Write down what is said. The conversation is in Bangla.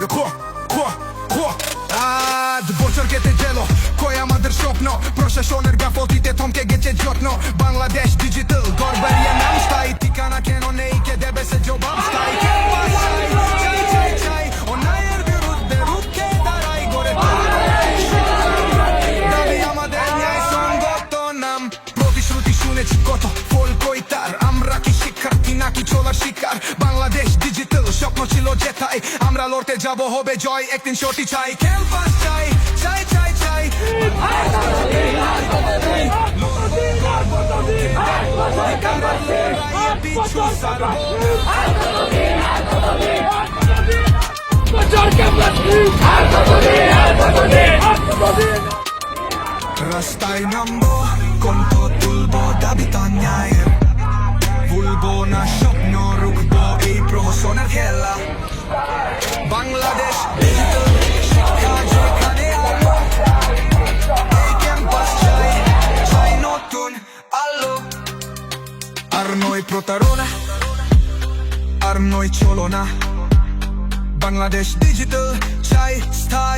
Ко, ко, ко А, дбочар ке те джело Која мадр шопно Прошеш онер гафотите томке ге হলো জেতাই আমরা লড়তে যাব হবে জয় একদিন সটি চাই ক্যাম্পাস চাই চাই চাই চাই পিছু সারা noi প্রতারণা আর নয় চলনা বাংলাদেশ ডিজিটাল চাই স্থায়ী